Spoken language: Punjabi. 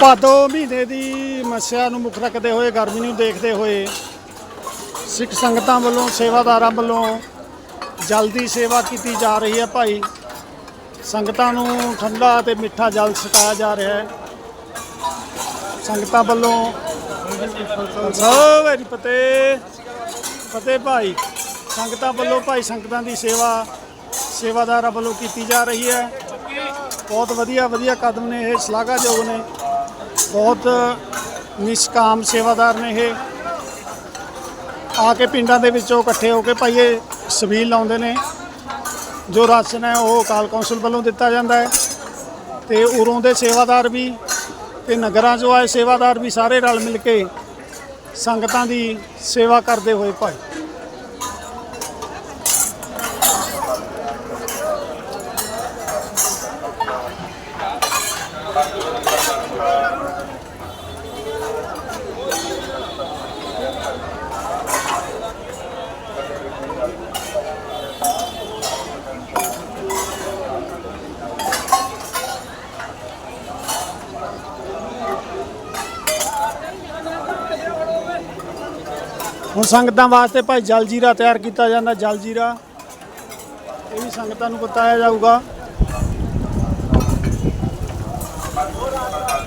ਭਾਦੋ ਮਹੀਨੇ ਦੀ ਮੱਸਿਆ ਨੂੰ ਮੁੱਖ ਰੱਖਦੇ ਹੋਏ, ਗਰਮੀ ਨੂੰ ਦੇਖਦੇ ਹੋਏ ਸਿੱਖ ਸੰਗਤਾਂ ਵੱਲੋਂ, ਸੇਵਾਦਾਰਾਂ ਵੱਲੋਂ ਜਲ ਦੀ ਸੇਵਾ ਕੀਤੀ ਜਾ ਰਹੀ ਹੈ ਭਾਈ। ਸੰਗਤਾਂ ਨੂੰ ਠੰਡਾ ਤੇ ਮਿੱਠਾ ਜਲ ਛਕਾਇਆ ਜਾ ਰਿਹਾ ਹੈ। ਸੰਗਤਾਂ ਵੱਲੋਂ ਸਭ ਫਤਿਹ। ਫਤਿਹ ਭਾਈ। ਸੰਗਤਾਂ ਵੱਲੋਂ ਭਾਈ ਸੰਗਤਾਂ ਦੀ ਸੇਵਾ, ਸੇਵਾਦਾਰਾਂ ਵੱਲੋਂ ਕੀਤੀ ਜਾ ਰਹੀ ਹੈ। ਬਹੁਤ ਵਧੀਆ ਵਧੀਆ ਕਦਮ ਨੇ ਇਹ, ਸ਼ਲਾਘਾਯੋਗ ਨੇ। ਬਹੁਤ ਨਿਸ਼ਕਾਮ ਸੇਵਾਦਾਰ ਨੇ ਇਹ। ਆ ਕੇ ਪਿੰਡਾਂ ਦੇ ਵਿੱਚੋਂ ਇਕੱਠੇ ਹੋ ਕੇ ਭਾਈ ਇਹ ਸਬੀਲ ਲਾਉਂਦੇ ਨੇ। ਜੋ ਰਾਸ਼ਨ ਹੈ, ਉਹ ਅਕਾਲ ਕੌਂਸਲ ਵੱਲੋਂ ਦਿੱਤਾ ਜਾਂਦਾ ਹੈ। ਤੇ ਉਰੋਂ ਦੇ ਸੇਵਾਦਾਰ ਵੀ ਤੇ ਨਗਰਾਂ 'ਚੋਂ ਆਏ ਸੇਵਾਦਾਰ ਵੀ ਸਾਰੇ ਰਲ ਮਿਲ ਕੇ ਸੰਗਤਾਂ ਦੀ ਸੇਵਾ ਕਰਦੇ ਹੋਏ ਭਾਈ। ਹੁਣ ਸੰਗਤਾਂ ਵਾਸਤੇ ਭਾਈ ਜਲ ਜੀਰਾ ਤਿਆਰ ਕੀਤਾ ਜਾਂਦਾ, ਜਲ ਜੀਰਾ। ਇਹ ਵੀ ਸੰਗਤਾਂ ਨੂੰ ਬਤਾਇਆ ਜਾਊਗਾ। Gracias.